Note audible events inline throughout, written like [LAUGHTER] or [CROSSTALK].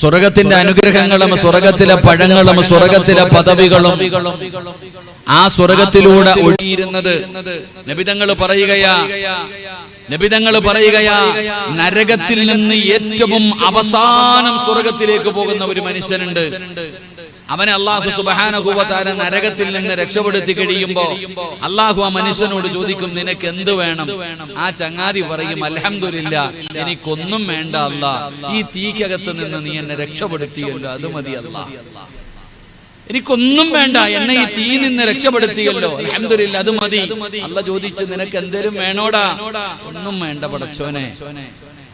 സ്വർഗത്തിന്റെ അനുഗ്രഹങ്ങളും സ്വർഗത്തിലെ പഴങ്ങളും സ്വർഗത്തിലെ പദവികളും ആ സ്വർഗത്തിലൂടെ ഒഴിയിരുന്നത് നബിതങ്ങൾ പറയുകയാ നബിതങ്ങൾ പറയുകയാ നരകത്തിൽ നിന്ന് ഏറ്റവും അവസാനം സ്വർഗത്തിലേക്ക് പോകുന്ന ഒരു മനുഷ്യനുണ്ട്. അവനെ അള്ളാഹു സുബാനഹുവത്താല നരകത്തിൽ നിന്ന് രക്ഷപ്പെടുത്തി കഴിയുമ്പോ അള്ളാഹു ആ മനുഷ്യനോട് ചോദിക്കും നിനക്ക് എന്ത് വേണം? ആ ചങ്ങാതി പറയും അലഹമില്ല എനിക്കൊന്നും വേണ്ട അല്ല. ഈ തീക്കകത്ത് നിന്ന് നീ എന്നെ രക്ഷപ്പെടുത്തിയല്ലോ അത് മതി അല്ല. എനിക്കൊന്നും വേണ്ട എന്നെ ഈ തീ നിന്ന് രക്ഷപ്പെടുത്തിയല്ലോ. അലഹമില്ല അത് മതി. അല്ല ചോദിച്ച് നിനക്ക് എന്തേലും വേണോടാ? ഒന്നും വേണ്ട പടച്ചോനെ.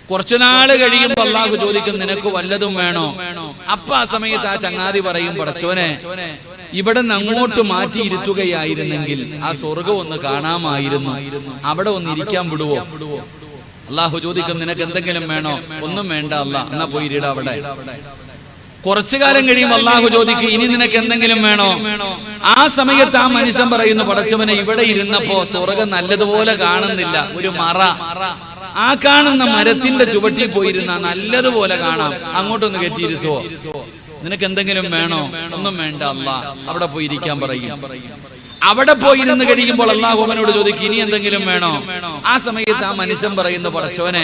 കുറച്ചു നാൾ കഴിയുമ്പോ അള്ളാഹു ചോദിക്കും നിനക്ക് വല്ലതും വേണോ? അപ്പൊ ആ സമയത്ത് ആ ചങ്ങാതി പറയും പടച്ചോനെ ഇവിടെ നിന്ന് അങ്ങോട്ട് മാറ്റി ഇരുത്തുകയായിരുന്നെങ്കിൽ ആ സ്വർഗം ഒന്ന് കാണാമായിരുന്നു. അവിടെ ഒന്ന് ഇരിക്കാൻ വിടുവോ? അള്ളാഹു ചോദിക്കും നിനക്ക് എന്തെങ്കിലും വേണോ? ഒന്നും വേണ്ട അല്ല എന്നാ പോയി ഇരിട അവിടെ. കുറച്ചു കാലം കഴിയുമ്പോൾ അള്ളാഹു ചോദിക്കും ഇനി നിനക്ക് എന്തെങ്കിലും വേണോ? ആ സമയത്ത് ആ മനുഷ്യൻ പറയുന്നു പടച്ചവനെ ഇവിടെ ഇരുന്നപ്പോ സ്വർഗം നല്ലതുപോലെ കാണുന്നില്ല. ഒരു മറ. ആ കാണുന്ന മരത്തിന്റെ ചുവട്ടിൽ പോയിരുന്ന നല്ലതുപോലെ കാണാം. അങ്ങോട്ടൊന്ന് കെട്ടിയിരുത്തോ നിനക്ക് എന്തെങ്കിലും വേണോ? ഒന്നും വേണ്ട അല്ല. അവിടെ പോയിരിക്കാൻ പറയും. അവിടെ പോയി ഇരുന്ന് കഴിയുമ്പോൾ അള്ളാഹു അവനോട് ചോദിക്കും ഇനി എന്തെങ്കിലും വേണോ? ആ സമയത്ത് ആ മനുഷ്യൻ പറയുന്ന പടച്ചവനെ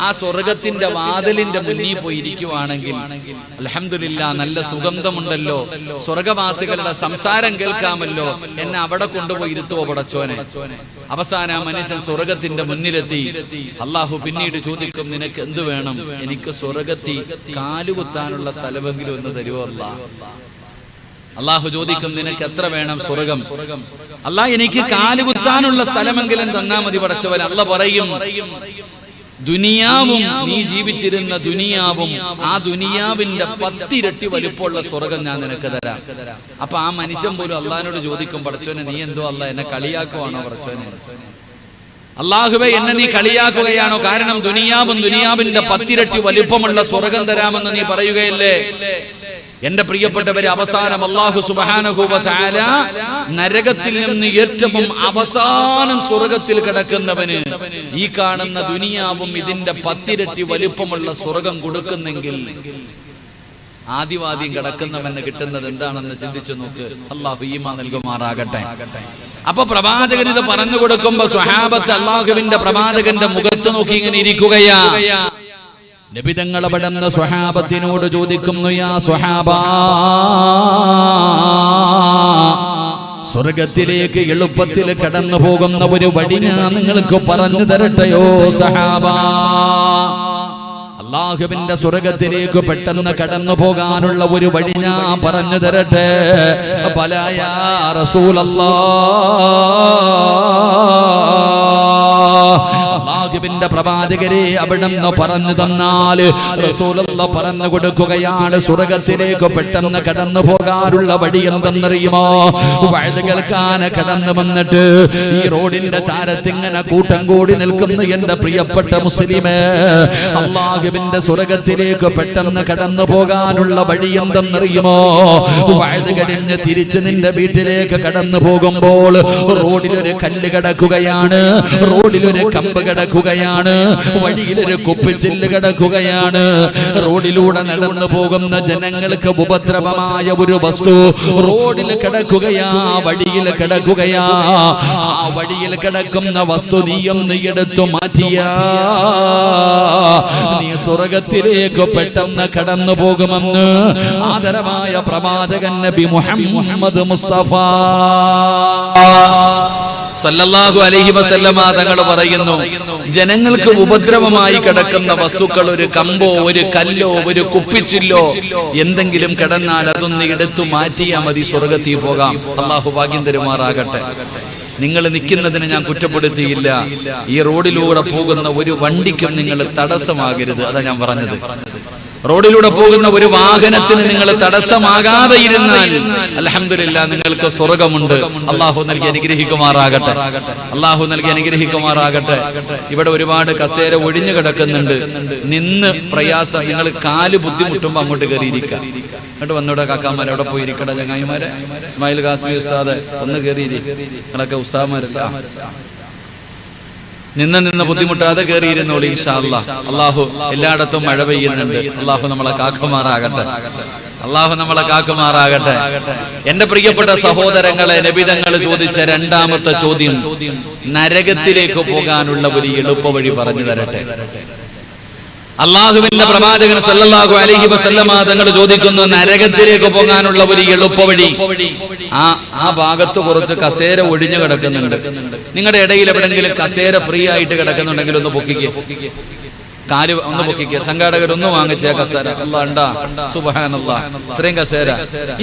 ആ സ്വർഗത്തിന്റെ വാതിലിന്റെ മുന്നിൽ പോയി ഇരിക്കുവാണെങ്കിൽ അലഹമില്ല നല്ല സുഗന്ധമുണ്ടല്ലോ. സ്വർഗവാസികളുടെ സംസാരം കേൾക്കാമല്ലോ. എന്നെ അവിടെ കൊണ്ടുപോയി ഇരുത്തുവോ പടച്ചോനെ? അവസാനം ആ മനുഷ്യൻ സ്വർഗത്തിന്റെ മുന്നിലെത്തി. അള്ളാഹു പിന്നീട് ചോദിക്കും നിനക്ക് എന്ത് വേണം? എനിക്ക് സ്വർഗത്തി കാലുകുത്താനുള്ള സ്ഥലമെങ്കിലും ഒന്ന് തരുവല്ല അല്ലാ അള്ളാഹു ചോദിക്കും നിനക്ക് എത്ര വേണം സ്വർഗം? അല്ലാ എനിക്ക് കാലുകുത്താനുള്ള സ്ഥലമെങ്കിലും തന്നാ മതി പടച്ചവൻ. അല്ല പറയും ദുനിയാവും നീ ജീവിച്ചിരുന്ന ദുനിയാവും ആ ദുനിയാവിന്റെ പത്തിരട്ടി വലുപ്പമുള്ള സ്വർഗം ഞാൻ നിനക്ക് തരാം. അപ്പൊ ആ മനുഷ്യൻ പോലും അള്ളഹാനോട് ചോദിക്കും പടച്ചോനെ നീ എന്തോ അല്ല എന്നെ കളിയാക്കുവാണോ പടച്ചോനെ അള്ളാഹുബെ എന്നെ നീ കളിയാക്കുകയാണോ? കാരണം ദുനിയാവും ദുനിയാവിന്റെ പത്തിരട്ടി വലുപ്പമുള്ള സ്വർഗം തരാമെന്ന് നീ പറയുകയല്ലേ? എന്റെ പ്രിയപ്പെട്ടവരെ അവസാനം അള്ളാഹു സുബാനുഭൂവല നരകത്തിൽ നിന്ന് ഏറ്റവും അവസാനം സ്വർഗത്തിൽ കിടക്കുന്നവന് ഈ കാണുന്ന ദുനിയാവും ഇതിന്റെ പത്തിരട്ടി വലിപ്പമുള്ള സ്വർഗം കൊടുക്കുന്നെങ്കിൽ ആദിവാദ്യം കിടക്കുന്നവന് കിട്ടുന്നത് എന്താണെന്ന് ചിന്തിച്ചു നോക്ക്. അള്ളാഹു ഈമ നൽകുമാറാകട്ടെ. അപ്പൊ പ്രവാചകൻ ഇത് പറഞ്ഞു കൊടുക്കുമ്പോ സ്വഹാബത്ത് അള്ളാഹുവിന്റെ പ്രവാചകന്റെ മുഖത്ത് നോക്കി ഇങ്ങനെ ഇരിക്കുകയാ. നബിതങ്ങൾ അവിടുന്ന് സ്വഹാബത്തിനോട് ചോദിക്കുന്നു യാ സ്വഹാബ സ്വർഗത്തിലേക്ക് എളുപ്പത്തിൽ കടന്നു പോകുന്ന ഒരു വഴി ഞാൻ നിങ്ങൾക്ക് പറഞ്ഞു തരട്ടെയോ സഹാബ അള്ളാഹുവിന്റെ സ്വർഗത്തിലേക്ക് പെട്ടെന്ന് കടന്നു പോകാനുള്ള ഒരു വഴി ഞാൻ പറഞ്ഞു തരട്ടെ. പലയാ റസൂലല്ലാ. അള്ളാഹുവിന്റെ പ്രവാചകരെ അവിടുന്ന് പറഞ്ഞു തന്നാൽ റസൂലുള്ള പറഞ്ഞു കൊടുക്കുകയാണ് സ്വർഗത്തിലേക്ക് പെട്ടെന്ന് കടന്നു പോകാനുള്ള വഴി എന്തെന്നറിയുമോ? വഴുത് കേൾക്കാൻ കടന്നു വന്നിട്ട് ഈ റോഡിന്റെ ചാരത്തിങ്ങനെ കൂട്ടം കൂടി നിൽക്കുന്ന എന്റെ പ്രിയപ്പെട്ട മുസ്ലിമേ. അള്ളാഹുവിന്റെ സ്വർഗത്തിലേക്ക് പെട്ടെന്ന് കടന്നു പോകാനുള്ള വഴി എന്തെന്നറിയുമോ? വഴുത് കഴിഞ്ഞ് തിരിച്ച് നിന്റെ വീട്ടിലേക്ക് കടന്നു പോകുമ്പോൾ റോഡിലൊരു കല്ല് കിടക്കുകയാണ്. റോഡിലൊരു കമ്പ് കിടക്കുകയാണ്. വഴിയിലൊരു കുപ്പിച്ചില്ല് കിടക്കുകയാണ്. റോഡിലൂടെ നടന്നു പോകുന്ന ജനങ്ങൾക്ക് ഉപദ്രവമായ ഒരു വസ്തു റോഡിൽ കിടക്കുകയാ വഴിയിൽ കിടക്കുകയാ. ആ വഴിയിൽ കിടക്കുന്ന വസ്തു നീയൊന്ന് എടുത്തു മാറ്റിയ. നീ സ്വർഗത്തിലേക്ക് പെട്ടെന്ന് കടന്നു പോകുമെന്ന് ആദരമായ പ്രവാചകൻ നബി മുഹമ്മദ് മുസ്തഫ സല്ലല്ലാഹു അലൈഹി വസല്ലമ തങ്ങൾ പറയുന്നു. ജനങ്ങൾക്ക് ഉപദ്രവമായി കിടക്കുന്ന വസ്തുക്കൾ ഒരു കമ്പോ ഒരു കല്ലോ ഒരു കുപ്പിച്ചില്ലോ. എന്തെങ്കിലും കിടന്നാൽ അതൊന്ന് എടുത്തു മാറ്റിയാ മതി സ്വർഗത്തിൽ പോകാം. അള്ളാഹു ഭാഗ്യം തരുമാറാകട്ടെ. നിങ്ങൾ നിൽക്കുന്നതിനെ ഞാൻ കുറ്റപ്പെടുത്തിയില്ല. ഈ റോഡിലൂടെ പോകുന്ന ഒരു വണ്ടിക്കും നിങ്ങൾ തടസ്സമാകരുത്. അതാ ഞാൻ പറഞ്ഞത്. റോഡിലൂടെ പോകുന്ന ഒരു വാഹനത്തിന് നിങ്ങൾ തടസ്സമാകാതെ ഇരുന്നാൽ അലഹമില്ല നിങ്ങൾക്ക് സ്വർഗമുണ്ട്. അള്ളാഹു നൽകി അനുഗ്രഹിക്കുമാറാകട്ടെ. അള്ളാഹു നൽകി അനുഗ്രഹിക്കുമാറാകട്ടെ. ഇവിടെ ഒരുപാട് കസേര ഒഴിഞ്ഞു കിടക്കുന്നുണ്ട്. നിന്ന് പ്രയാസം നിങ്ങൾ കാൽ ബുദ്ധിമുട്ടുമ്പോ അങ്ങോട്ട് കയറിയിരിക്കുക. അങ്ങോട്ട് വന്നിവിടെ കാക്കാമാരെ അവിടെ പോയി ഇരിക്കട ചങ്ങായിമാരെ. ഇസ്മായിൽ ഖാസ്മി ഉസ്താദ് ഒന്ന് കയറിയിരിക്കും നിങ്ങളൊക്കെ ഉസ്താമാരല്ല നിന്ന് നിന്ന് ബുദ്ധിമുട്ടാതെ കയറിയിരുന്നോളി ഇൻഷാ അല്ലാ അള്ളാഹു എല്ലായിടത്തും മഴ പെയ്യുന്നുണ്ട്. അള്ളാഹു നമ്മളെ കാക്കുമാറാകട്ടെ. അള്ളാഹു നമ്മളെ കാക്കുമാറാകട്ടെ. എന്റെ പ്രിയപ്പെട്ട സഹോദരങ്ങളെ നബിതങ്ങൾ ചോദിച്ച രണ്ടാമത്തെ ചോദ്യം നരകത്തിലേക്ക് പോകാനുള്ള ഒരു എളുപ്പ വഴി പറഞ്ഞു തരട്ടെ. അള്ളാഹുവിന്റെ പ്രവാചകൻ സല്ലല്ലാഹു അലൈഹി വസല്ലമ തങ്ങൾ ചോദിക്കുന്നു നരകത്തിലേക്ക് പോകാനുള്ള ഒരു എളുപ്പവഴി ആ ആ ഭാഗത്ത് കുറച്ച് കസേര ഒഴിഞ്ഞു കിടക്കുന്നുണ്ട്. നിങ്ങളുടെ ഇടയിൽ എവിടെങ്കിലും കസേര ഫ്രീ ആയിട്ട് കിടക്കുന്നുണ്ടെങ്കിൽ ഒന്ന് പൊക്കിക്കുക കാൽ ഒന്ന് പൊക്കിക്കുക സംഘാടകർ ഒന്ന് വാങ്ങിച്ച കസേര. അല്ലാ ഉണ്ടാ? സുബഹാനല്ലാ. ഇത്രയും കസേര.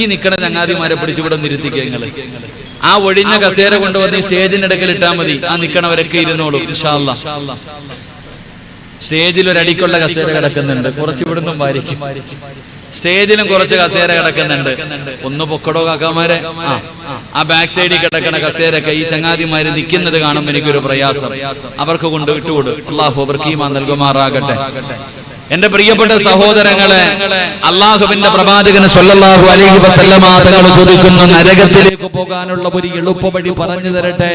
ഈ നിക്കണ ചങ്ങാതിമാരെ പിടിച്ചിവിടെ നിരുത്തിക്കുക നിങ്ങൾ. ആ ഒഴിഞ്ഞ കസേര കൊണ്ടുവന്ന് ഇടയ്ക്കിൽ ഇട്ടാൽ മതി. ആ നിക്കണവരൊക്കെ ഇരുന്നോളൂ സ്റ്റേജിൽ ഒരു അടിക്കുള്ള കസേര കിടക്കുന്നുണ്ട്. കുറച്ച് ഇവിടുന്നും വാരിക്കും. സ്റ്റേജിലും കുറച്ച് കസേര കിടക്കുന്നുണ്ട്. ഒന്ന് പൊക്കടോ കാക്കാമാരെ. ആ ബാക്ക് സൈഡിൽ കിടക്കുന്ന കസേരൊക്കെ ഈ ചങ്ങാതിമാര് നിൽക്കുന്നത് കാണുമ്പോൾ എനിക്കൊരു പ്രയാസം. അവർക്ക് കൊണ്ട് ഇട്ടുകൊടു. അള്ളാഹു അവർക്ക് ഈമാ നൽകുമാറാകട്ടെ. എന്റെ പ്രിയപ്പെട്ട സഹോദരങ്ങളെ അള്ളാഹുവിന്റെ പ്രവാചകന് സല്ലല്ലാഹു അലൈഹി വസല്ലമ തങ്ങൾ ചോദിക്കുന്നു നരകത്തിലേക്ക് പോകാനുള്ള ഒരു എളുപ്പ വഴി പറഞ്ഞു തരട്ടെ?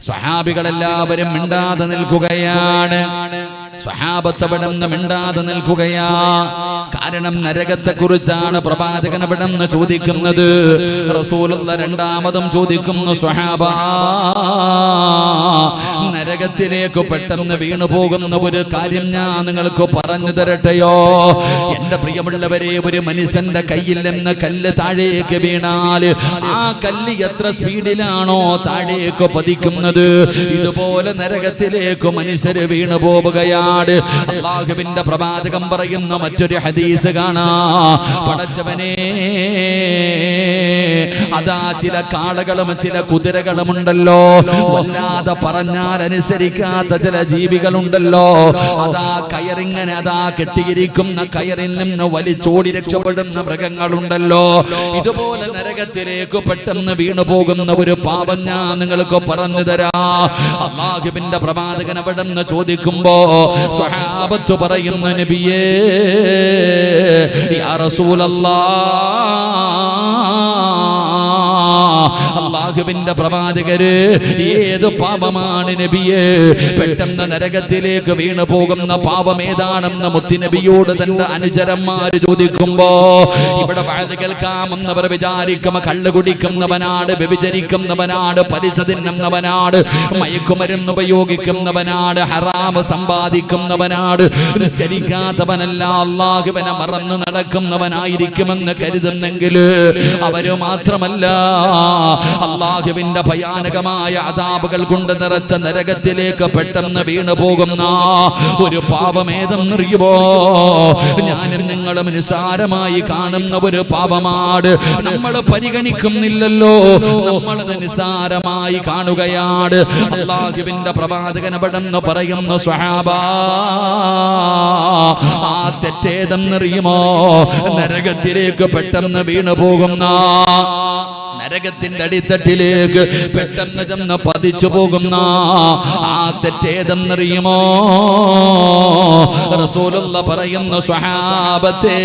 സ്വഹാബികളെല്ലാവരും മിണ്ടാതെ നിൽക്കുകയാണ്. സ്വഹാബത്ത് അവിടെ മിണ്ടാതെ നിൽക്കുകയാ. കാരണം നരകത്തെ കുറിച്ചാണ് പ്രവാചകൻ അവിടെ നിന്ന് ചോദിക്കുന്നത്. റസൂലുള്ള രണ്ടാമതും ചോദിക്കുന്നു സ്വഹാബ നരകത്തിലേക്ക് പെട്ടെന്ന് വീണു പോകുന്ന ഒരു കാര്യം ഞാൻ നിങ്ങൾക്ക് പറഞ്ഞു തരട്ടെയോ? എന്റെ പ്രിയമുള്ളവരെ ഒരു മനുഷ്യന്റെ കയ്യിൽ നിന്ന് കല്ല് താഴേക്ക് വീണാൽ ആ കല്ല് എത്ര സ്പീഡിലാണോ താഴേക്ക് പതിക്കുന്നത്? ഇതുപോലെ നരകത്തിലേക്ക് മനുഷ്യര് വീണു പോവുകയാണ് അള്ളാഹുവിന്റെ പ്രവാചകം പറയുന്ന മറ്റൊരു ഹദീസ് കാണാ. പടച്ചവനെ അതാ ചില കാളകളും ചില കുതിരകളും ഉണ്ടല്ലോ വല്ലാതെ പറഞ്ഞാൽ അനുസരിക്കാത്ത ചില ജീവികളുണ്ടല്ലോ. അതാ കയറിങ്ങനെ അതാ കെട്ടിയിരിക്കുന്ന കയറിൽ നിന്ന് വലിച്ചോടി രക്ഷപ്പെടുന്ന മൃഗങ്ങളുണ്ടല്ലോ. ഇതുപോലെ നരകത്തിലേക്ക് പെട്ടെന്ന് വീണു പോകുന്ന ഒരു പാപം ഞാൻ നിങ്ങൾക്ക് പറഞ്ഞു തരാ. അള്ളാഹുബിന്റെ പ്രവാചകൻ അവിടെ നിന്ന് ചോദിക്കുമ്പോ സഹാബത്ത് പറയുന്ന നബിയേ യാ റസൂലല്ലാ അള്ളാഹുവിന്റെ പ്രവാചകര് ഏത് പാപമാണ് നബിയെ? പെട്ടെന്ന് നരകത്തിലേക്ക് വീണു പോകുന്ന പാപം ഏതാണെന്ന് മുത്തിനബിയോട് തന്റെ അനുചരന്മാര് ചോദിക്കുമ്പോ ഇവിടെ വാഴ കേൾക്കാമെന്നവർ വിചാരിക്കും കള്ളു കുടിക്കുന്നവനാണ് വ്യഭിചരിക്കുന്നവനാണ് പലിശ തിന്നുന്നവനാണ് മയക്കുമരുന്ന് ഉപയോഗിക്കുന്നവനാണ് ഹറാമ് സമ്പാദിക്കുന്നവനാണ് നിസ്കരിക്കാത്തവനല്ല അള്ളാഹുവിനെ മറന്നു നടക്കുന്നവനായിരിക്കുമെന്ന് കരുതുന്നെങ്കിൽ അവർ മാത്രമല്ല അള്ളാഹുവിന്റെ ഭയാനകമായ അതാപകൾ കൊണ്ട് നിറച്ച നരകത്തിലേക്ക് പെട്ടെന്ന് വീണു പോകുന്ന ഒരു പാപമേതെന്നറിയുമോ ഞാനും നിങ്ങളും നിസാരമായി കാണുന്ന ഒരു പാപമാട് നമ്മൾ പരിഗണിക്കുന്നില്ലല്ലോ. നമ്മളത് നിസാരമായി കാണുകയാണ്. അള്ളാഹുവിന്റെ പ്രവാചകൻ അവിടെ പറയുന്ന സ്വഹാബ ആ തെറ്റേതെന്നറിയുമോ? നരകത്തിലേക്ക് പെട്ടെന്ന് വീണു പോകുന്ന നരകത്തിന്റെ അടിത്തട്ടിലേക്ക് പെട്ടെന്ന് ചെന്ന് പതിച്ചു പോകുന്ന ആ തെറ്റേതെന്നറിയുമോ? റസൂലുള്ള പറയുന്ന സ്വഹാബത്തെ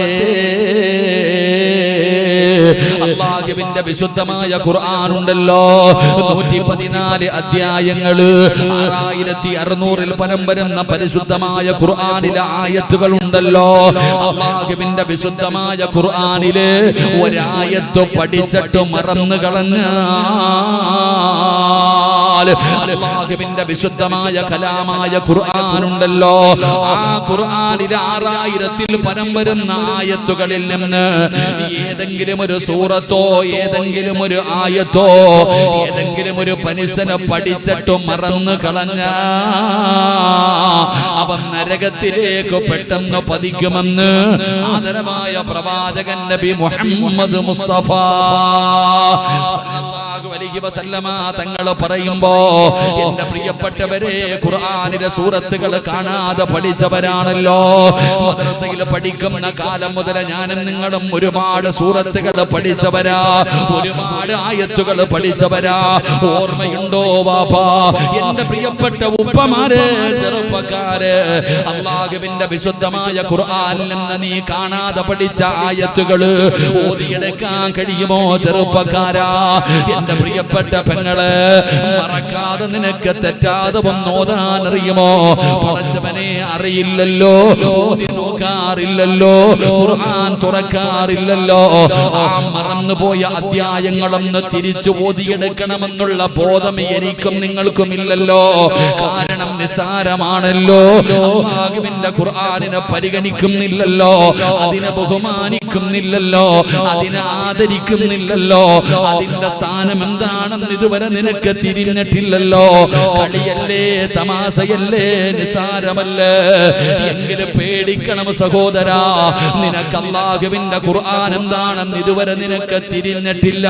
അള്ളാഹുവിന്റെ വിശുദ്ധമായ ഖുർആാനുണ്ടല്ലോ. ഉണ്ടല്ലോ നൂറ്റി പതിനാല് അധ്യായങ്ങൾ. ആറായിരത്തി അറുന്നൂറിൽ പരം വരുന്ന പരിശുദ്ധമായ ഖുർആാനിലെ ആയത്തുകൾ ഉണ്ടല്ലോ അള്ളാഹുവിന്റെ വിശുദ്ധമായ ഖുർആാനിൽ ഒരായത്ത് പഠിച്ചിട്ട് മറന്നു കളഞ്ഞാൽ അള്ളാഹുവിന്റെ വിശുദ്ധമായ കലാമായ ഖുർആാനുണ്ടല്ലോ. ആ ഖുർആാനിൽ ആറായിരത്തിൽ പരം വരുന്ന ആയത്തുകളിൽ നിന്ന് ഏതെങ്കിലും ഒരു സൂറത്തോ ഏതെങ്കിലും ഒരു ആയത്തോ ഏതെങ്കിലും ഒരു മനുഷ്യനെ പഠിച്ചിട്ട് മറന്നു കളഞ്ഞ അവൻ നരകത്തിലേക്ക് പെട്ടെന്ന് പതിക്കുമെന്ന് ആദരമായ പ്രവാചകൻ നബി മുഹമ്മദ് മുസ്തഫ അലൈഹി വസല്ലമ തങ്ങൾ പറയുമ്പോ എന്റെ പ്രിയപ്പെട്ടവരെ ഖുർആനിലെ സൂറത്തുകൾ കാണാതെ പഠിച്ചവരാണല്ലോ. മദ്രസയിൽ പഠിക്കുന്ന കാലം മുതൽ ഞാനും നിങ്ങളും ഒരുപാട് സൂറത്തുകൾ പഠിച്ചവരാ. ഒരുപാട് ആയത്തുകൾ പഠിച്ചവരാ. ഓർമ്മയുണ്ടോ ബാപ്പാ? എന്റെ പ്രിയപ്പെട്ട ഉപ്പമാര് ചെറുപ്പക്കാര് അള്ളാഹുവിന്റെ വിശുദ്ധമായ ഖുർആനിൽ നിന്ന് നീ കാണാതെ പഠിച്ച ആയത്തുകൾ ഓതിയെടുക്കാൻ കഴിയുമോ ചെറുപ്പക്കാരാ? എന്റെ എന്റെ പ്രിയപ്പെട്ട പെങ്ങൾ മറക്കാതെ നിനക്ക് തെറ്റാതെ വന്നോതാൻ അറിയുമോ? പടച്ചവനെ അറിയില്ലല്ലോ. നോക്കാറില്ലല്ലോ ഖുർആൻ തുറക്കാറില്ലല്ലോ. ആ മറന്നുപോയ അധ്യായങ്ങളൊന്ന് തിരിച്ചു ഓതിയെടുക്കണമെന്നുള്ള ബോധം എനിക്കും നിങ്ങൾക്കും ഇല്ലല്ലോ കാരണം നിസാരമാണല്ലോ അള്ളാഹുവിന്റെ ഖുർആനിനെ പരിഗണിക്കുന്നില്ലല്ലോ. അതിനെ ബഹുമാനിക്കുന്നില്ലല്ലോ. അതിനെ ആദരിക്കുന്നില്ലല്ലോ. അതിന്റെ സ്ഥാനം എന്താണെന്ന് ഇതുവരെ നിനക്ക് തിരിഞ്ഞിട്ടില്ലല്ലോ. കളിയല്ലേ തമാശയല്ലേ നിസാരമല്ലേ എങ്കിലും പേടിക്കണം സഹോദരാ നിനക്ക് അള്ളാഹുവിന്റെ ഖുർആൻ എന്താണെന്ന് ഇതുവരെ നിനക്ക് തിരിഞ്ഞിട്ടില്ല.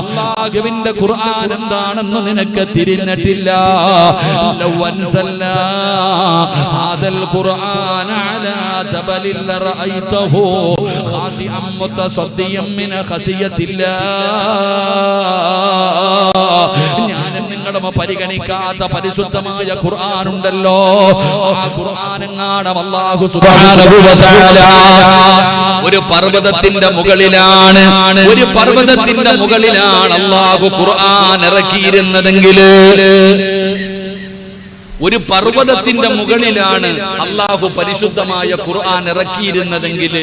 അള്ളാഹുവിന്റെ ഖുർആൻ എന്താണെന്ന് നിനക്ക് തിരിഞ്ഞിട്ടില്ല. ലൗ അൻസൽനാ ഹാദൽ ഖുർആൻ അലാ അമ്മത്ത ഖാസിഅൻ മിന മിൻ ഖസിയത്തില്ലാ. ഞാനും നിങ്ങളും പരിഗണിക്കാത്ത പരിശുദ്ധമായ ഖുർആൻ ഉണ്ടല്ലോ ആ ഖുർആനെങ്ങാണം തആല ഒരു പർവതത്തിന്റെ മുകളിലാണ്. ഒരു പർവതത്തിന്റെ മുകളിലാണ് അള്ളാഹു ഖുർആൻ ഇറക്കിയിരുന്നതെങ്കിൽ. ഒരു പർവതത്തിന്റെ മുകളിലാണ് അള്ളാഹു പരിശുദ്ധമായ ഖുർആൻ ഇറക്കിയിരുന്നതെങ്കിൽ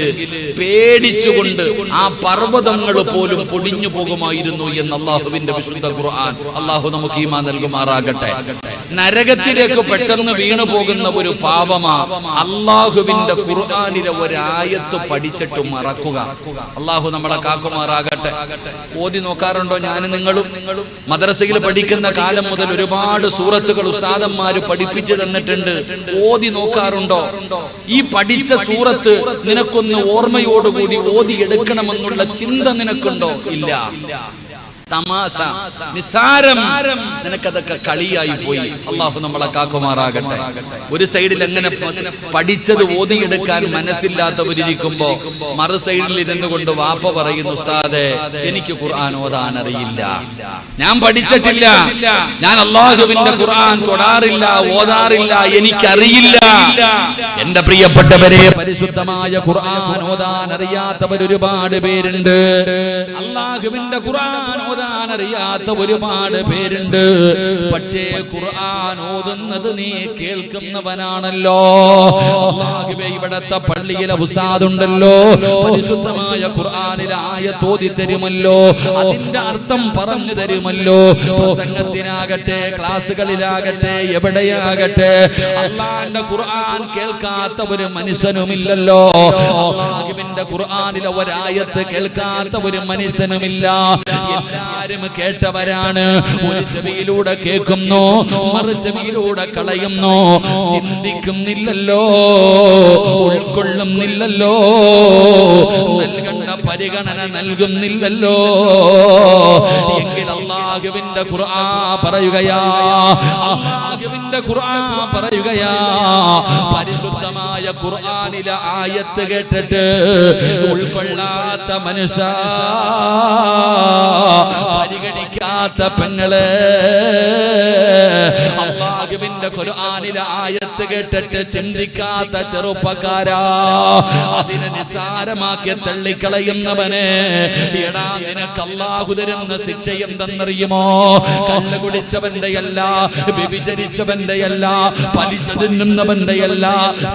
പേടിച്ചുകൊണ്ട് ആ പർവതങ്ങൾ പോലും പൊടിഞ്ഞു പോകുമായിരുന്നു എന്ന് അള്ളാഹുവിന്റെ വിശുദ്ധ ഖുർആൻ. അള്ളാഹു നമുക്ക് ഈമാ നൽകുമാറാകട്ടെ. നരകത്തിലേക്ക് പെട്ടെന്ന് വീണു പോകുന്ന ഒരു പാപമാ അള്ളാഹുവിന്റെ ഖുർആാനിലെ ഒരായത്ത് പഠിച്ചിട്ട് മറക്കുക. അള്ളാഹു നമ്മളെ കാക്കുമാറാകട്ടെ. ഓതി നോക്കാറുണ്ടോ? ഞാനും നിങ്ങളും. മദ്രസയിൽ പഠിക്കുന്ന കാലം മുതൽ ഒരുപാട് സൂറത്തുകൾ ഉസ്താദന്മാര് പഠിപ്പിച്ചു തന്നിട്ടുണ്ട്. ഓതി നോക്കാറുണ്ടോ? ഈ പഠിച്ച സൂറത്ത് നിനക്കൊന്ന് ഓർമ്മയോടുകൂടി ഓതി എടുക്കണമെന്നുള്ള ചിന്ത നിനക്കുണ്ടോ? ഇല്ല. തമാശ. നിസാരം. നിനക്കതൊക്കെ കളിയായി പോയി. അള്ളാഹു നമ്മളെ കാക്കുമാറാകട്ടെ. ഒരു സൈഡിൽ എങ്ങനെ പഠിച്ചത് ഓതിയെടുക്കാൻ മനസ്സില്ലാത്തവരിയ്ക്കുമ്പോ മറു സൈഡിൽ ഇരുന്നു കൊണ്ട് വാപ്പ പറയുന്നു ഉസ്താദെ എനിക്ക് ഖുർആൻ ഓതാൻ അറിയില്ല. ഞാൻ പഠിച്ചിട്ടില്ല. ഞാൻ അള്ളാഹുവിന്റെ ഖുർആൻ തൊടാറില്ല ഓതാറില്ല എനിക്കറിയില്ല. എന്റെ പ്രിയപ്പെട്ടവരെ പരിശുദ്ധമായ ഖുർആൻ ഓതാൻ അറിയാത്തവർ ഒരുപാട് പേരുണ്ട്. അള്ളാഹുവിന്റെ ഖുർആൻ ഓതാൻ അറിയാത്ത ഒരുപാട് പേരുണ്ട്. പക്ഷേ ഖുർആൻ ഓതുന്നത് നീ കേൾക്കുന്നവനാണല്ലോ. ഇവിടത്തെ പള്ളിയിലെ ഉസ്താദുണ്ടല്ലോ പരിശുദ്ധമായ ഖുർആനിലെ തോതി തരുമല്ലോ. അതിന്റെ അർത്ഥം പറഞ്ഞു തരുമല്ലോ. പ്രസംഗത്തിനാകട്ടെ ക്ലാസ്സുകളിലാകട്ടെ എവിടെയാകട്ടെ അള്ളാന്റെ ഖുർആൻ കേൾക്കാത്ത ഒരു മനുഷ്യനുമില്ലല്ലോ. ഖുർആനിലെ ഒരായത്ത് കേൾക്കാത്ത ഒരു മനുഷ്യനുമില്ല. എല്ലാരും കേട്ടവരാണ്. ഒരു ചെവിയിലൂടെ കേൾക്കുന്നു മറു ചെവിയിലൂടെ കളയുന്നു. ചിന്തിക്കുന്നില്ലല്ലോ ഉൾക്കൊള്ളുന്നില്ലല്ലോ നൽകണ്ട പരിഗണന നൽകുന്നില്ലല്ലോ. എങ്കിൽ അള്ളാഹുവിന്റെ ഖുർആൻ പറയുകയാ. അള്ളാഹുവിന്റെ ഖുർആൻ പറയുകയാ. പരിശുദ്ധമായ ഖുർആനിലെ ആയത്ത് കേട്ടിട്ട് ഉൾക്കൊള്ളാത്ത മനുഷ്യ പരിഗണിക്കാത്ത പെങ്ങളെ. അള്ളാഹുവിന്റെ ഖുർആനിലെ ആയത്ത് കേട്ടിട്ട് ചിന്തിക്കാത്ത ചെറുപ്പക്കാരാ. അതിനെ നിസാരമാക്കി തള്ളിക്കളയുന്നവനെ. എടാ നിനക്ക് അള്ളാഹു തരുന്ന ശിക്ഷ എന്തെന്നറിയുമോ കല്ല് കുടിച്ചവന്റെയല്ല വ്യഭിചരിച്ചവന്റെയല്ല പലിശ തിന്നുന്നവന്റെയല്ല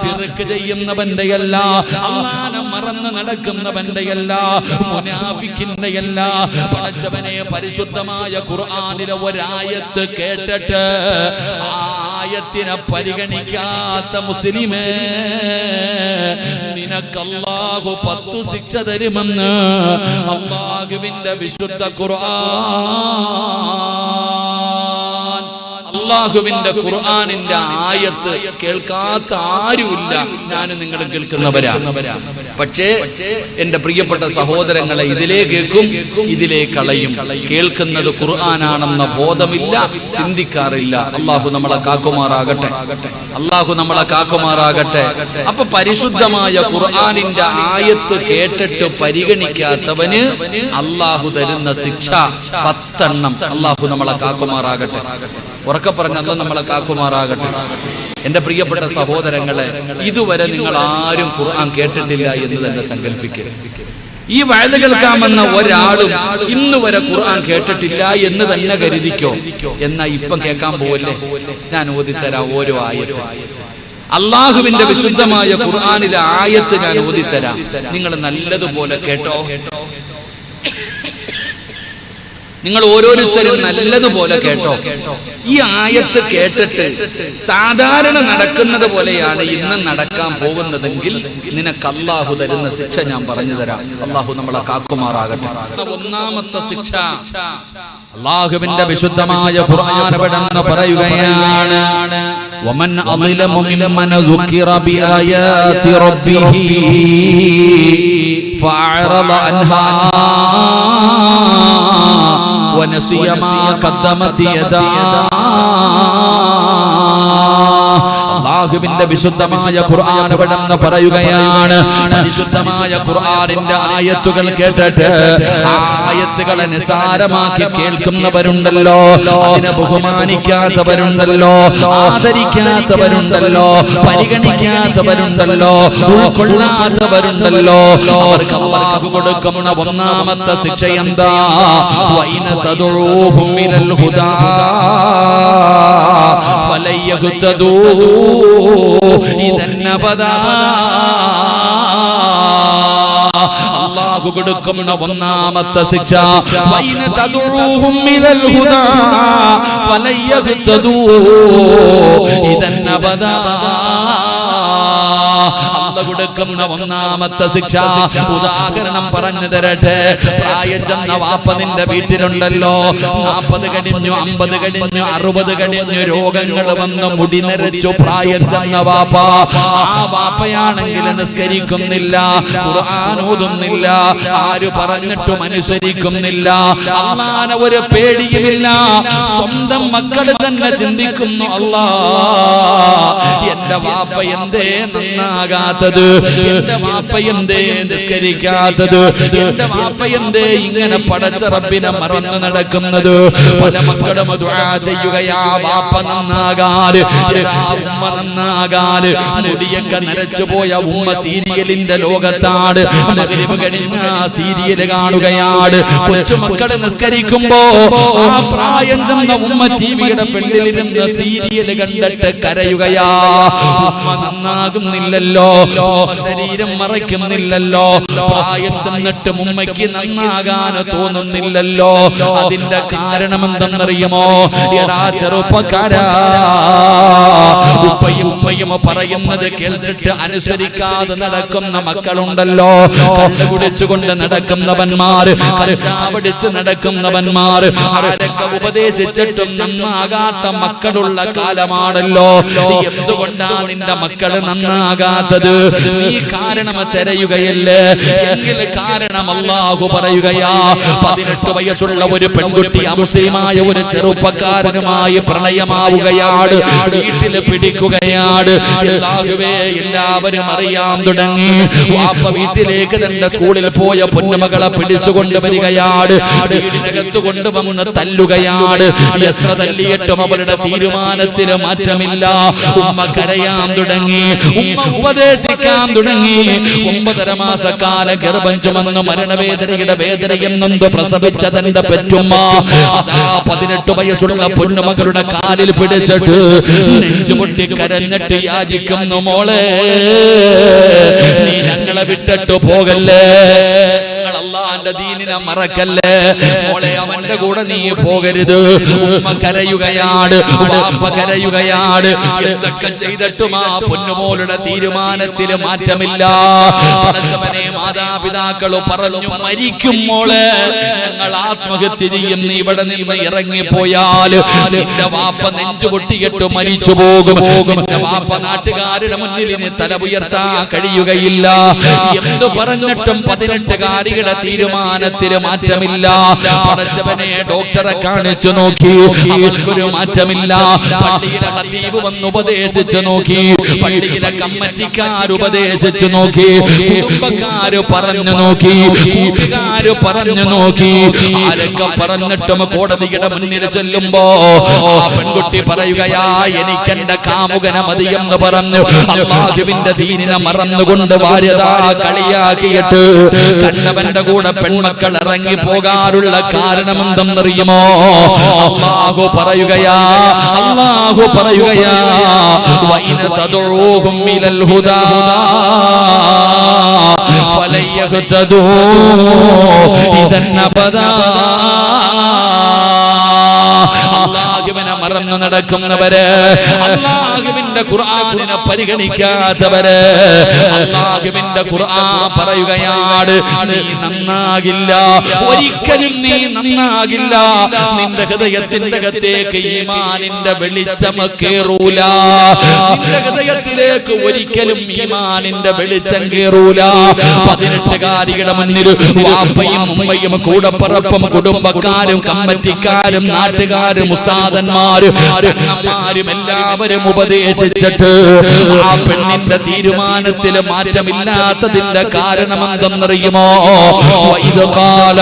സിറുക്ക് ചെയ്യുന്നവന്റെയല്ല അള്ളാനെ മറന്ന് നടക്കുന്നവന്റെയല്ല മുനാഫിക്കിന്റെയല്ല പടച്ചവനെ പരിശുദ്ധമായ ഖുർആനിലെ ഒരായത്ത് കേട്ടിട്ട് ആ ആയത്തിനെ പരിഗണിക്കാത്ത മുസ്ലിമേ നിനക്ക് അള്ളാഹു പത്തു ശിക്ഷ തരുമെന്ന് അള്ളാഹുവിന്റെ വിശുദ്ധ ഖുർആൻ. അള്ളാഹുവിന്റെ ഖുർആാനിന്റെ ആയത്ത് കേൾക്കാത്ത ആരുമില്ല. ഞാൻ നിങ്ങൾ കേൾക്കുന്നവരാ. പക്ഷേ എന്റെ പ്രിയപ്പെട്ട സഹോദരങ്ങളെ ഇതിലേ കേൾക്കും ഇതിലേ കളയും. കേൾക്കുന്നത് ഖുർആനാണെന്ന ബോധമില്ല ചിന്തിക്കാറില്ല. അള്ളാഹു നമ്മളെ കാക്കുമാറാകട്ടെ. അള്ളാഹു നമ്മളെ കാക്കുമാറാകട്ടെ. അപ്പൊ പരിശുദ്ധമായ ഖുർആാനിന്റെ ആയത്ത് കേട്ടിട്ട് പരിഗണിക്കാത്തവന് അള്ളാഹു തരുന്ന ശിക്ഷ പത്തെണ്ണം. അള്ളാഹു നമ്മളെ കാക്കുമാറാകട്ടെ. ഉറക്കെ പറഞ്ഞ അന്ന് നമ്മളെ കാക്കുമാറാകട്ടെ. എന്റെ പ്രിയപ്പെട്ട സഹോദരങ്ങളെ ഇതുവരെ നിങ്ങൾ ആരും ഖുർആൻ കേട്ടിട്ടില്ല എന്ന് തന്നെ സങ്കല്പിക്കരുത് ഈ വയത് കേൾക്കാമെന്ന ഒരാളും ഇന്ന് വരെ ഖുർആൻ കേട്ടിട്ടില്ല എന്ന് തന്നെ കരുതിക്കോ? എന്നാ ഇപ്പം കേൾക്കാൻ പോവല്ലേ? ഞാൻ ഓതിത്തരാം ഓരോ ആയത്ത്. അള്ളാഹുവിന്റെ വിശുദ്ധമായ ഖുർആാനിലെ ആയത്ത് ഞാൻ ഓതിത്തരാം. നിങ്ങൾ നല്ലതുപോലെ കേട്ടോ? നിങ്ങൾ ഓരോരുത്തരും നല്ലതുപോലെ കേട്ടോ ഈ ആയത്ത് കേട്ടിട്ട് സാധാരണ നടക്കുന്നത് പോലെയാണ് ഇന്ന് നടക്കാൻ പോകുന്നതെങ്കിൽ നിനക്ക് അള്ളാഹു തരുന്ന ശിക്ഷ ഞാൻ പറഞ്ഞു തരാം അള്ളാഹു നമ്മളെ കാക്കുമാറാകട്ടെ ഒന്നാമത്തെ ശിക്ഷ അള്ളാഹുവിന്റെ വിശുദ്ധമായ ഖുർആൻ പെടെന്ന് പറയുകയാണ് ومن أظلم ممن ذكر بآيات ربه فأعرض عنها ونسي ما قدمت يداه അള്ളാഹുവിന്റെ വിശുദ്ധമായ ഖുർആൻ എവിടെന്ന് പറയുകയാണ്. പരിശുദ്ധമായ ഖുർആനിന്റെ ആയത്തുകൾ കേട്ടിട്ട് ആയത്തുകളെ നിസാരമാക്കി കേൾക്കുന്നവരുണ്ടല്ലോ. അതിനെ ബഹുമാനിക്കാത്തവരുണ്ടല്ലോ. ആദരിക്കാത്തവരുണ്ടല്ലോ. പരിഗണിക്കാത്തവരുണ്ടല്ലോ. ഉൾക്കൊള്ളാത്തവരുണ്ടല്ലോ. അവർക്ക് അള്ളാഹു കൊടുക്കുന്ന ഒന്നാമത്തെ ശിക്ഷ എന്താ? മിനൽ ഹുദാ. ഫലയഹ്തദൂ ഇതെന്നപതാ അള്ളാഹു കൊടുക്കുന്ന ഒന്നാമത്തെ ശിക്ഷ. ഇതെന്നപതാ അള്ള കൊടുക്കുന്ന ഒന്നാമത്തെ ശിക്ഷ. ഉദാഹരണം പറഞ്ഞു തരട്ടെ. പ്രായം ചെന്ന വാപ്പ നിന്റെ വീട്ടിലുണ്ടല്ലോ. നാൽപ്പത് കഴിഞ്ഞു അമ്പത് കഴിഞ്ഞു അറുപത് കഴിഞ്ഞു രോഗങ്ങൾ വന്ന് മുടി നിറച്ചു പ്രായം ചെന്ന വാപ്പ ആ വാപ്പയാണെങ്കിൽ നിസ്കരിക്കുന്നില്ല ഖുർആൻ ഓതുന്നില്ല ആര് പറഞ്ഞിട്ടും അനുസരിക്കുന്നില്ല. അങ്ങനെ ഒരു പേടിയുമില്ല. സ്വന്തം മക്കൾ തന്നെ ചിന്തിക്കുന്നു അല്ലാ എന്റെ വാപ്പ എന്തേ നന്നാകാത്തത് എന്റെ വാപ്പ എന്തേ നിസ്കരിക്കാത്തത്? എന്റെ വാപ്പ എന്തേ ഇങ്ങനെ പടച്ച റബ്ബിനെ മറന്നു നടക്കുന്നത്? പല മക്കളും ചെയ്യുകയാ വാപ്പ നന്നാകാൽ ഉമ്മ നന്നാകാൽ മുടിയൊക്കെ നരച്ചു പോയ ഉമ്മ സീരിയലിന്റെ ലോകത്താണ്. സീരിയൽ കാണുകയാണ്. കൊച്ചുമക്കൾ നിസ്കരിക്കുമ്പോ ആ പ്രായം ചെന്ന ഉമ്മ ടിവിയുടെ പെണ്ണിലിരുന്ന് സീരിയൽ കണ്ടിട്ട് കരയുകയാ. ഉമ്മ നന്നാകുന്നില്ലല്ലോ. ശരീരം മറയ്ക്കുന്നില്ലല്ലോ. പ്രായം ചെന്നിട്ട് ഉമ്മയ്ക്ക് നന്നാകാൻ തോന്നുന്നില്ലല്ലോ. അതിന്റെ കാരണം എന്തെന്നറിയുമോ എടാ ചെറുപ്പക്കാരാ. ഉപ്പയും ഉപ്പയും പറയുന്നത് കേട്ടിട്ട് അനുസരിക്കാതെ നടക്കുന്ന മക്കളുണ്ടല്ലോ. കണ്ടുകുടിച്ചുകൊണ്ട് നടക്കുന്നവന്മാർ കടിച്ച് നടക്കുന്നവന്മാർ അവരൊക്കെ ഉപദേശിച്ചിട്ടും നന്നാകാത്ത മക്കളുള്ള കാലമാണല്ലോ. എന്തുകൊണ്ടാ നിന്റെ മക്കൾ നന്നാകാത്തത്? നീ കാരണം തിരയുകയല്ല? എങ്കിൽ കാരണം അല്ലാഹു പറയുകയാ പതിനെട്ട് വയസ്സുള്ള ഒരു പെൺകുട്ടി അമുസ്ലിമായ ഒരു ചെറുപ്പക്കാരനുമായി പ്രണയമാവുകയാണ് വീട്ടിൽ പിടിക്കുകയാണ് അല്ലാഹുവേ എല്ലാവരും അറിയാൻ തുടങ്ങി. വാപ്പ വീട്ടിലേക്ക് തന്റെ സ്കൂളിൽ പോയ പൊന്നുമകളെ പിടിച്ചുകൊണ്ട് വരികയാണ് വീടിനകത്ത് കൊണ്ടുവന്ന് തല്ലുകയാണ് എത്ര തല്ലിയിട്ടും അവരുടെ തീരുമാനത്തിന് മാറ്റമില്ല. ഉമ്മ കരയാൻ തുടങ്ങി. ഉമ്മ ഉപദേശിക്കാൻ തുടങ്ങി. ഒമ്പതര മാസക്കാല ഗർഭം ചുമന്ന് മരണവേദനയുടെ വേദനയും നൊന്ത് പ്രസവിച്ച തന്റെ പെറ്റുമ്മ പതിനെട്ട് വയസ്സുള്ള പൊന്നുമകളുടെ കാലിൽ പിടിച്ചിട്ട് നെഞ്ചുമുട്ടി കരഞ്ഞിട്ട് യാചിക്കുന്നു മോളെ. നീ ഞങ്ങളെ വിട്ടിട്ട് പോകല്ലേ? അള്ളാന്റെ ദീനിനെ മറക്കല്ലേ? മോളെ അവന്റെ കൂടെ നീ പോകരുത്. ഉമ്മ കരയുകയാണ്. വാപ്പ കരയുകയാണ്. എന്തൊക്കെ ചെയ്തിട്ടും ആ പൊന്നുമോളുടെ തീരുമാനത്തിൽ മാറ്റമില്ല. പടച്ചവനെ മാതാപിതാക്കൾ പറഞ്ഞു മരിക്കും മോളെ. ഞങ്ങൾ ആത്മഹത്യ ചെയ്യും. നീ ഇവിടെ നിന്ന് ഇറങ്ങിപ്പോയാൽ നിന്റെ വാപ്പ നെഞ്ചു പൊട്ടിയിട്ട് മരിച്ചു പോകും. നിന്റെ വാപ്പ നാട്ടുകാരുടെ മുന്നിൽ ഇനി തല ഉയർത്താൻ കഴിയുകയില്ല. എന്ത് പറഞ്ഞിട്ടും പതിനെട്ടുകാരിയുടെ തീരുമാനത്തിന് മാറ്റമില്ല. പടച്ചവനെ ഡോക്ടറെ കാണിച്ചു നോക്കി. അവൾക്കൊരു മാറ്റമില്ല. പള്ളിയിലെ വന്ന് ഉപദേശിച്ചു നോക്കി. പള്ളിയിലെ കമ്മറ്റിക്കാർ ഉപദേശിച്ചു നോക്കി. കുടുംബക്കാര് പറഞ്ഞു നോക്കി. കൂട്ടുകാര് പറഞ്ഞു നോക്കി. ആരൊക്കെ പറഞ്ഞിട്ടും കോടതിയുടെ മുന്നിൽ ചെല്ലുമ്പോ ആ പെൺകുട്ടി പറയുകയാ എനിക്ക് എന്റെ കാമുകന മതി എന്ന് പറഞ്ഞു. അള്ളാഹുവിന്റെ ദീനിനെ മറന്നുകൊണ്ട് ഭാര്യതാ കളിയാക്കിയിട്ട് കണ്ടവന്റെ കൂടെ പെൺമക്കൾ ഇറങ്ങി പോകാറുള്ള കാരണം എന്തെന്നറിയുമോ അള്ളാഹു പറയുകയാ അള്ളാഹു പറയുകയാ വൈന തദഊഹും മറന്നു നടക്കുന്നവര് അള്ളാഹുവിന്റെ ഖുർആാനിനെ പരിഗണിക്കാത്തവര് അള്ളാഹുവിന്റെ ഖുർആൻ പറയുകയാണ് നീ നന്നാകില്ല ഒരിക്കലും നീ നന്നാകില്ല നിന്റെ ഹൃദയത്തിന്റെ അകത്തേക്ക് ഈമാനിന്റെ വെളിച്ചം കേറൂല നിന്റെ ഹൃദയത്തിലേക്ക് ഒരിക്കലും ഈമാനിന്റെ വെളിച്ചം കേറൂല പതിനെട്ടുകാരികളുടെ മുന്നിൽ വാപ്പയും ഉമ്മയും കൂടപ്പറപ്പും കുടുംബക്കാരും കമ്മറ്റിക്കാരും നാട്ടുകാരും ഉസ്താദന്മാരും അണ്ണന്മാരും എല്ലാവരും ഉപദേശിച്ചിട്ട് ആ പെണ്ണിന്റെ തീരുമാനത്തിൽ മാറ്റമില്ലാത്തതിന്റെ കാരണം എന്തെന്നറിയുമോ? വൈദ ഖാല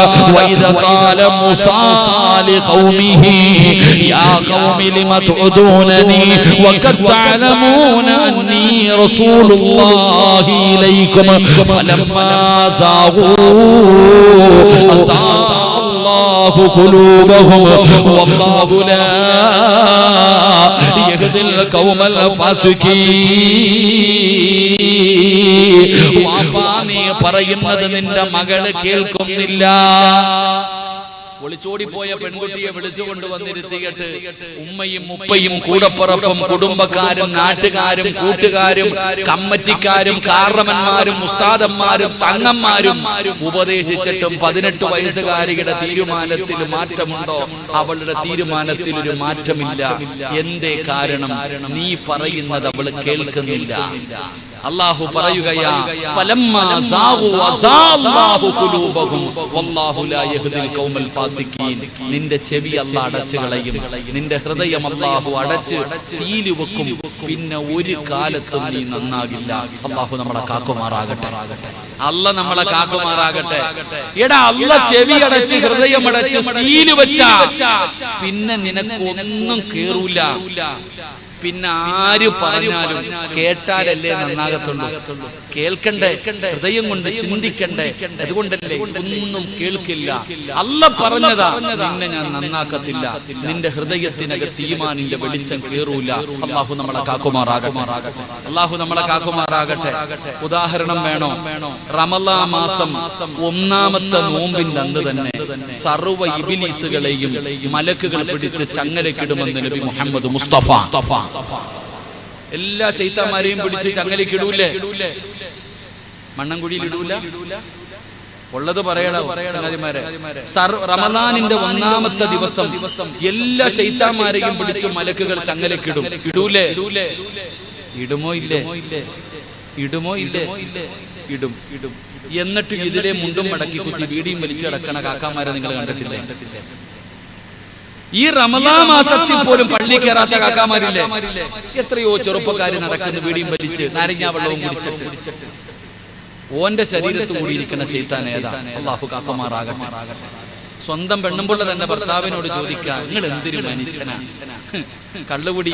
الله قلوبهم والله لا يهدي القوم الفاسقين വാപ്പാ നീ പറയുന്നത് നിന്റെ മകള് കേൾക്കുന്നില്ല ഒളിച്ചോടി പോയ പെൺകുട്ടിയെ വിളിച്ചുകൊണ്ട് വന്നിരുത്തിയിട്ട് ഉമ്മയും ഉപ്പയും കൂടപ്പുറപ്പും കുടുംബക്കാരും നാട്ടുകാരും കൂട്ടുകാരും കമ്മറ്റിക്കാരും കാരണവന്മാരും ഉസ്താദന്മാരും തങ്ങന്മാരും ഉപദേശിച്ചിട്ടും പതിനെട്ട് വയസ്സുകാരിയുടെ തീരുമാനത്തിൽ മാറ്റമുണ്ടോ? അവളുടെ തീരുമാനത്തിൽ ഒരു മാറ്റമില്ല. എന്തേ കാരണം? നീ പറയുന്നത് അവൾ കേൾക്കുന്നില്ല. അള്ളാഹു പറയുകയാ നിന്റെ ചെവി അല്ല അടച്ചു കളയും. നിന്റെ ഹൃദയം അല്ലാഹു അടച്ച് ശീലി വെക്കും. പിന്നെ ഒരു കാലത്തും നീ നന്നാകില്ല. അള്ളാഹു നമ്മളെ കാക്കുമാറാകട്ടെ. അല്ല നമ്മളെ കാക്കുമാറാകട്ടെ. എടാ അല്ല ചെവി അടച്ച് ഹൃദയം അടച്ച് സീൽ വെച്ച പിന്നെ നിനക്കൊന്നും കേറൂല. പിന്നെ ആര് പറഞ്ഞാലും കേട്ടാലല്ലേ നന്നാകത്തുള്ളൂ. കേൾക്കണ്ടേ? ഹൃദയം കൊണ്ട് ചിന്തിക്കണ്ടേ? അതുകൊണ്ടല്ലേ ഒന്നും കേൾക്കില്ല. അല്ല പറഞ്ഞതാ നിന്നെ ഞാൻ നന്നാക്കത്തില്ല. നിന്റെ ഹൃദയത്തിനകത്ത് ഈമാനിന്റെ വെളിച്ചം കേറൂല. അള്ളാഹു നമ്മളെ കാക്കുമാറാകട്ടെ. അള്ളാഹു നമ്മളെ കാക്കുമാറാകട്ടെ. ഉദാഹരണം വേണോ? റമലാ മാസം ഒന്നാമത്തെ നോമ്പിന്റെ അന്ന് തന്നെ സർവ ഇബിലീസുകളെയും മലക്കുകൾ പിടിച്ച് ചങ്ങലക്കിടുമെന്ന് നബി മുഹമ്മദ് മുസ്തഫ. എല്ലാ ശൈത്താന്മാരെയും പിടിച്ച് ചങ്ങലക്കിടൂലേ മണ്ണൻകുഴിയിൽ ഇടൂല. ഉള്ളത് പറയണമാരെ റമദാനിന്റെ ഒന്നാമത്തെ ദിവസം എല്ലാ ശൈത്താന്മാരെയും പിടിച്ച് മലക്കുകൾ ചങ്ങലക്കിടും ഇടൂലേ? ഇടുമോ ഇല്ലേ? ഇടുമോ ഇല്ലേ? ഇടും. ഇടും. എന്നിട്ട് ഇതിലെ മുണ്ടും മടക്കി കുത്തി വീടിയും വലിച്ചടക്കണ കാക്കാമാരെ നിങ്ങൾ കണ്ടിട്ടില്ലേ? ഈ റമദാ മാസത്തിൽ പോലും പള്ളി കയറാത്ത കാക്കാമാരില്ലേ? എത്രയോ ചെറുപ്പക്കാർ നടക്കുന്നു വീടിയും വലിച്ച് നാരങ്ങാ വെള്ളവും കുടിച്ചിട്ട്. ഓന്റെ ശരീരത്ത് കൂടിയിരിക്കുന്ന ശൈത്താൻ ഏതാ? അള്ളാഹു കാക്കമാറാകട്ടെ. സ്വന്തം പെണ്ണുമ്പുള്ള തന്നെ ഭർത്താവിനോട് ചോദിക്കാം നിങ്ങൾ എന്തൊരു മനുഷ്യനാ? [LAUGHS] കള്ളുകുടി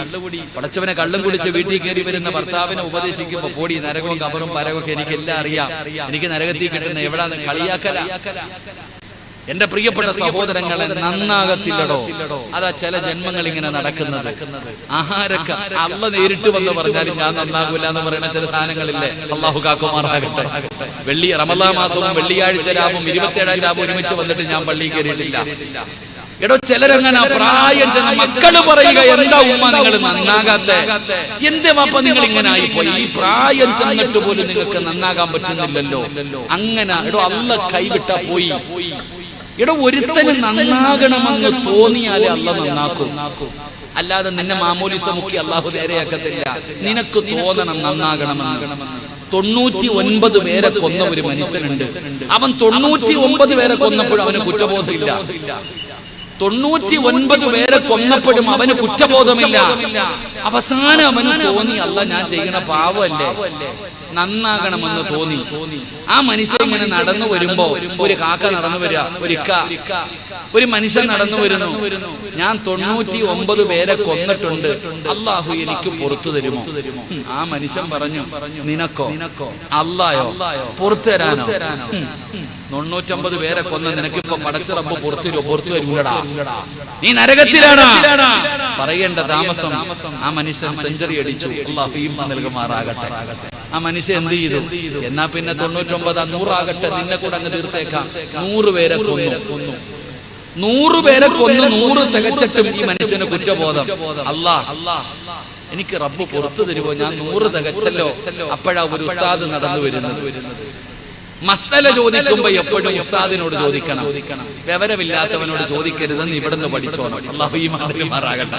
പടച്ചവനെ കള്ളും കുടിച്ച് വീട്ടിൽ കയറി വരുന്ന ഭർത്താവിനെ ഉപദേശിക്കുമ്പോ പോടി നരകവും കബറും പരകമൊക്കെ എനിക്ക് എല്ലാം അറിയാം. എനിക്ക് നരകത്തിൽ കിട്ടുന്ന എവിടാ കളിയാക്കല. എന്റെ പ്രിയപ്പെട്ട സഹോദരങ്ങളെ നന്നാകത്തില്ലടോ? അതാ ചില ജന്മങ്ങൾ ഇങ്ങനെ നടക്കുന്നത്. ആഹാരക്ക അള്ള നേരിട്ട് വന്ന് പറഞ്ഞാലും ഞാൻ നന്നാകൂല എന്ന് പറയുന്ന ചില സാധനങ്ങളില്ലേ? അള്ളാഹു കാക്കുമാറാകട്ടെ. വെള്ളി റമദാ മാസവും വെള്ളിയാഴ്ച ലാഭം ഇരുപത്തിയേഴാം ലാഭം ഒരുമിച്ച് വന്നിട്ട് ഞാൻ പള്ളിയിൽ കയറിയിട്ടില്ല. എടോ ചിലരങ്ങനെ പ്രായം ചെന്ന മക്കൾ പറയുക എന്താ ഉമ്മ നിങ്ങൾ നന്നാകാത്ത? എന്തേ മാപ്പ നിങ്ങൾ ഇങ്ങനെ ആയിപ്പോയി. ഈ പ്രായം ചെന്നിട്ട് പോലും നിങ്ങൾക്ക് നന്നാകാൻ പറ്റുന്നില്ലല്ലോ. അങ്ങനെ എടോ അല്ല കൈവിട്ടാ പോയി. എടോ ഒരുത്തന് നന്നാകണമെന്ന് തോന്നിയാലേ അല്ല നന്നാക്കും. അല്ലാതെ നിന്നെ മാമൂലിസ മുക്കി അള്ളാഹു നേരെയാക്കത്തില്ല. നിനക്ക് തോന്നണം നന്നാകണമെന്ന്. തൊണ്ണൂറ്റി ഒൻപത് പേരെ കൊന്ന ഒരു മനുഷ്യനുണ്ട്. അവൻ തൊണ്ണൂറ്റി ഒമ്പത് പേരെ കൊന്നപ്പോഴും അവന് കുറ്റബോധമില്ല. തൊണ്ണൂറ്റി ഒൻപത് പേരെ കൊന്നപ്പോഴും അവന് കുറ്റബോധമില്ല. അവസാനം അവന് തോന്നി അല്ല ഞാൻ ചെയ്യണ പാവമല്ലേ നന്നാകണമെന്ന് തോന്നി. ആ മനുഷ്യൻ ഇങ്ങനെ നടന്നു വരുമ്പോ ഒരു കാക്ക നടന്നു വരിക ഒരു ഇക്ക. ഒരു മനുഷ്യൻ നടന്നു വരുന്നു. ഞാൻ തൊണ്ണൂറ്റി ഒമ്പത് പേരെ കൊന്നിട്ടുണ്ട്. അള്ളാഹു എനിക്ക് പുറത്തു തരുമോ? ആ മനുഷ്യൻ പറഞ്ഞു നിനക്കോ? അള്ളായോ? പുറത്തു തരാനോ. തൊണ്ണൂറ്റമ്പത് പേരെ കൊന്ന നിനക്കിപ്പോ പടച്ച റബ്ബ് പുറത്തു തരുമോ പുറത്തു തരൂലടാ നീ നരകത്തിലാടാ. പറയേണ്ട താമസം ആ മനുഷ്യൻ സെഞ്ചുറി അടിച്ചു. അള്ളാഹു നൽകുമാറാകട്ടെ. ആ മനുഷ്യൻ എന്ത് ചെയ്തു? എന്നാ പിന്നെ തൊണ്ണൂറ്റൊമ്പത് നൂറാകട്ടെ നിന്നെ കൂടെ അങ്ങ് തീർത്തേക്കാം. നൂറ് പേരെ കൊന്നു. നൂറ് പേരെ കൊന്നു. നൂറ് തികച്ചിട്ടും ഈ മനുഷ്യന് കുറ്റബോധം. അല്ലാ എനിക്ക് റബ്ബ് പുറത്തു തരുമോ ഞാൻ നൂറ് തികച്ചല്ലോ. അപ്പോഴാ ഒരു ഉസ്താദ് നടന്നു വരുന്നത്. മസല ചോദിക്കുമ്പോ എപ്പോഴും ഉസ്താദിനോട് ചോദിക്കണം. വിവരമില്ലാത്തവനോട് ചോദിക്കരുതെന്ന് ഇവിടുന്ന് പഠിച്ചോണം. അള്ളാഹു ഈ മാറാകട്ടെ.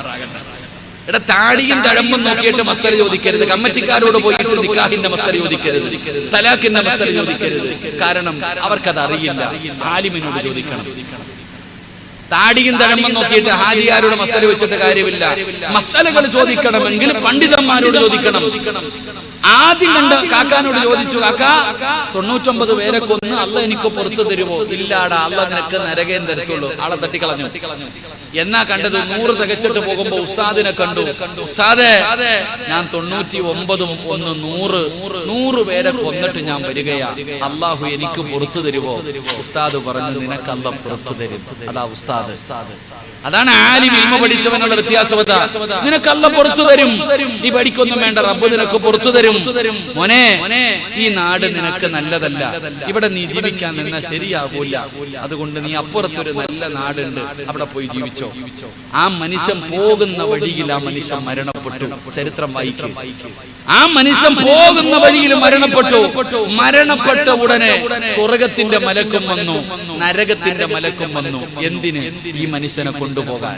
എടാ താടിയും തഴമ്പും നോക്കിയിട്ട് മസ്തര ചോദിക്കരുത്. കമ്മറ്റിക്കാരോട് പോയിട്ട് നിക്കാഹിന്റെ മസ്തര ചോദിക്കരുത്. തലാഖിന്റെ മസ്തര ചോദിക്കരുത്. കാരണം അവർക്കത് അറിയില്ല ആലിമിനോട് ചോദിക്കണം. താടിയും തഴമ്പും നോക്കിയിട്ട് ഹാജിയാരോട് മസ്തര വെച്ചിട്ട് കാര്യമില്ല. മസ്തലകൾ ചോദിക്കണമെങ്കിൽ പണ്ഡിതന്മാരോട് ചോദിക്കണം. ആദ്യം കണ്ട കാക്കാനോട് ചോദിച്ചു കാക്ക തൊണ്ണൂറ്റൊമ്പത് പേരെ കൊന്ന് അല്ല എനിക്ക് പുറത്തു തരുമോ ഇല്ലാടാ അല്ല നിനക്ക് നരകയും തരത്തുള്ളൂ ആളെ തട്ടിക്കളഞ്ഞു. എന്നാ കണ്ടത് നൂറ് തികച്ചിട്ട് പോകുമ്പോ ഉസ്താദിനെ കണ്ടു. ഉസ്താദേ ഞാൻ തൊണ്ണൂറ്റി ഒമ്പതും ഒന്ന് നൂറ് നൂറ് പേരെ കൊന്നിട്ട് ഞാൻ വരികയാ. അള്ളാഹു എനിക്ക് പുറത്തു തരുമോ ഉസ്താദ് പറഞ്ഞു നിനക്കല്ല പുറത്തു തരും. അതാ ഉസ്താദ്. അതാണ് ആലിം ഇൽമ പഠിച്ചവനുള്ള വ്യത്യാസവത. നിനക്ക് അല്ല പുറത്തു തരും. നീ പഠിക്കൊന്നും വേണ്ട. റബ്ബ് നിനക്ക് പുറത്തു തരും. മോനെ ഈ നാട് നിനക്ക് നല്ലതല്ല. ഇവിടെ നീ ജീവിക്കാൻ നിന്ന ശരിയാകൂല അതുകൊണ്ട് നീ അപ്പുറത്തൊരു നല്ല നാടുണ്ട്. അവിടെ പോയി ജീവിച്ചോ. ആ മനുഷ്യൻ പോകുന്ന വഴിയിൽ ആ മനുഷ്യൻ മരണപ്പെട്ടു. ചരിത്രം വായിക്കും. ആ മനുഷ്യൻ പോകുന്ന വഴിയിൽ മരണപ്പെട്ടു. മരണപ്പെട്ട. ഉടനെ സ്വർഗത്തിന്റെ മലക്കും വന്നു. നരകത്തിന്റെ മലക്കും വന്നു. എന്തിന്? ഈ മനുഷ്യനെ കൊണ്ടുപോകാൻ.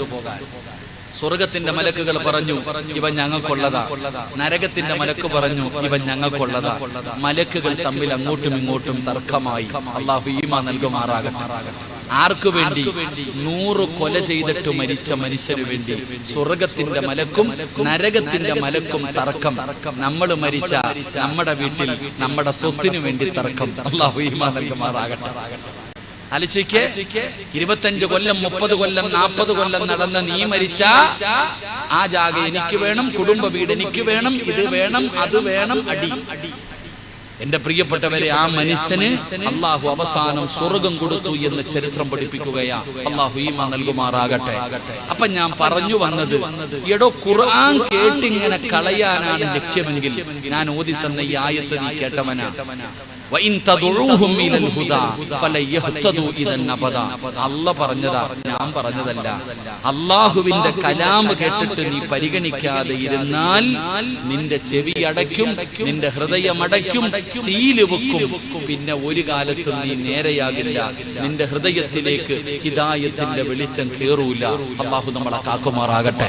സ്വർഗത്തിന്റെ മലക്കുകൾ പറഞ്ഞു ഇവ ഞങ്ങൾക്കുള്ളതാ. നരകത്തിന്റെ മലക്ക് പറഞ്ഞു ഇവ ഞങ്ങൾക്കുള്ളതാ. മലക്കുകൾ തമ്മിൽ അങ്ങോട്ടും ഇങ്ങോട്ടും തർക്കമായി. അള്ളാഹു ഈമ നൽകുമാറാകട്ടെ. ആർക്കു വേണ്ടി നൂറ് കൊല ചെയ്തിട്ട് മരിച്ച മനുഷ്യന് വേണ്ടി സ്വർഗത്തിന്റെ മലക്കും നരകത്തിന്റെ മലക്കും തർക്കം. നമ്മൾ മരിച്ച നമ്മുടെ വീട്ടിൽ നമ്മുടെ സ്വത്തിനു വേണ്ടി തർക്കം. അള്ളാഹു ഈമ നൽകുമാറാകട്ടെ ഇരുപത്തഞ്ച് കൊല്ലം മുപ്പത് കൊല്ലം നാൽപ്പത് കൊല്ലം നടന്ന നീ മരിച്ച ആ ജാഗ എനിക്ക് വേണം കുടുംബ വീട് എനിക്ക് വേണം ഇത് വേണം അത് വേണം അടി. എന്റെ പ്രിയപ്പെട്ടവരെ ആ മനുഷ്യന് അള്ളാഹു അവസാനം സ്വർഗം കൊടുത്തു എന്ന് ചരിത്രം പഠിപ്പിക്കുകയാ. അള്ളാഹു ഈമ നൽകുമാറാകട്ടെ. അപ്പൊ ഞാൻ പറഞ്ഞു വന്നത് എടോ ഖുർആൻ കേട്ടിങ്ങനെ കളയാനാണ് ലക്ഷ്യമെങ്കിൽ ഞാൻ ഓതി തന്ന ഈ ആയത്ത് നീ കേട്ടവനാ. പറഞ്ഞതാ ഞാൻ പറഞ്ഞതല്ല. അള്ളാഹുവിന്റെ കലാമ് കേട്ടിട്ട് നീ പരിഗണിക്കാതെ ഇരുന്നാൽ നിന്റെ ചെവി അടയ്ക്കും നിന്റെ ഹൃദയം അടയ്ക്കും സീൽ വെക്കും. പിന്നെ ഒരു കാലത്തും നീ നേരെയാകില്ല. നിന്റെ ഹൃദയത്തിലേക്ക് ഹിതായത്തിന്റെ വെളിച്ചം കേറൂല. അള്ളാഹു നമ്മളെ കാക്കുമാറാകട്ടെ.